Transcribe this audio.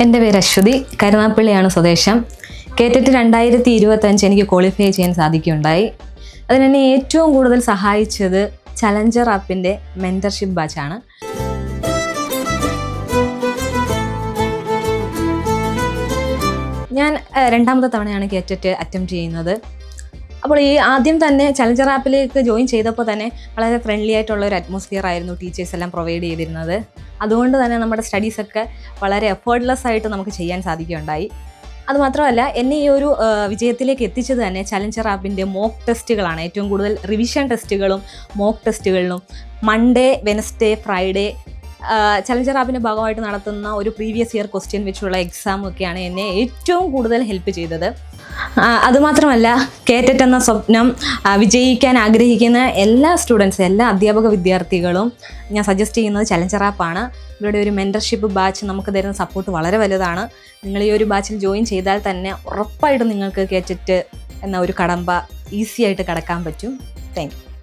എന്റെ പേര് അശ്വതി. കരുനാപ്പള്ളിയാണ് സ്വദേശം. കേറ്റിട്ട് രണ്ടായിരത്തി ഇരുപത്തഞ്ച് എനിക്ക് ക്വാളിഫൈ ചെയ്യാൻ സാധിക്കുകയുണ്ടായി. അതിനെന്നെ ഏറ്റവും കൂടുതൽ സഹായിച്ചത് ചലഞ്ചർ ആപ്പിന്റെ മെന്റർഷിപ്പ് ബാച്ചാണ് ഞാൻ രണ്ടാമത്തെ തവണയാണ് കേറ്ററ്റ് അറ്റംപ്റ്റ് ചെയ്യുന്നത്. അപ്പോൾ ഈ ആദ്യം തന്നെ ചലഞ്ചർ ആപ്പിലേക്ക് ജോയിൻ ചെയ്തപ്പോൾ തന്നെ വളരെ ഫ്രണ്ട്ലി ആയിട്ടുള്ള ഒരു അറ്റ്മോസ്ഫിയർ ആയിരുന്നു ടീച്ചേഴ്സ് എല്ലാം പ്രൊവൈഡ് ചെയ്തിരുന്നത്. അതുകൊണ്ട് തന്നെ നമ്മുടെ സ്റ്റഡീസൊക്കെ വളരെ എഫേർട്ട്ലെസ് ആയിട്ട് നമുക്ക് ചെയ്യാൻ സാധിക്കുകയുണ്ടായി. അതുമാത്രമല്ല എന്നെ ഈ ഒരു വിജയത്തിലേക്ക് എത്തിച്ചത് തന്നെ ചലഞ്ചർ ആപ്പിന്റെ മോക്ക് ടെസ്റ്റുകളാണ് ഏറ്റവും കൂടുതൽ റിവിഷൻ ടെസ്റ്റുകളും മോക്ക് ടെസ്റ്റുകളിലും മൺഡേ വെനസ്ഡേ ഫ്രൈഡേ ചലഞ്ചർ ആപ്പിന്റെ ഭാഗമായിട്ട് നടത്തുന്ന ഒരു പ്രീവിയസ് ഇയർ ക്വസ്റ്റ്യൻ വെച്ചുള്ള എക്സാം ഒക്കെയാണ് എന്നെ ഏറ്റവും കൂടുതൽ ഹെൽപ്പ് ചെയ്തത്. അതുമാത്രമല്ല കേറ്ററ്റ് എന്ന സ്വപ്നം വിജയിക്കാൻ ആഗ്രഹിക്കുന്ന എല്ലാ സ്റ്റുഡൻസ് എല്ലാ അധ്യാപക വിദ്യാർത്ഥികളും ഞാൻ സജസ്റ്റ് ചെയ്യുന്നത് ചലഞ്ചർ ആപ്പാണ് ഇവരുടെ ഒരു മെന്റർഷിപ്പ് ബാച്ച് നമുക്ക് തരുന്ന സപ്പോർട്ട് വളരെ വലുതാണ്. നിങ്ങൾ ഈ ഒരു ബാച്ചിൽ ജോയിൻ ചെയ്താൽ തന്നെ ഉറപ്പായിട്ടും നിങ്ങൾക്ക് കേറ്ററ്റ് എന്ന ഒരു കടമ്പ ഈസി ആയിട്ട് കടക്കാൻ പറ്റും. താങ്ക്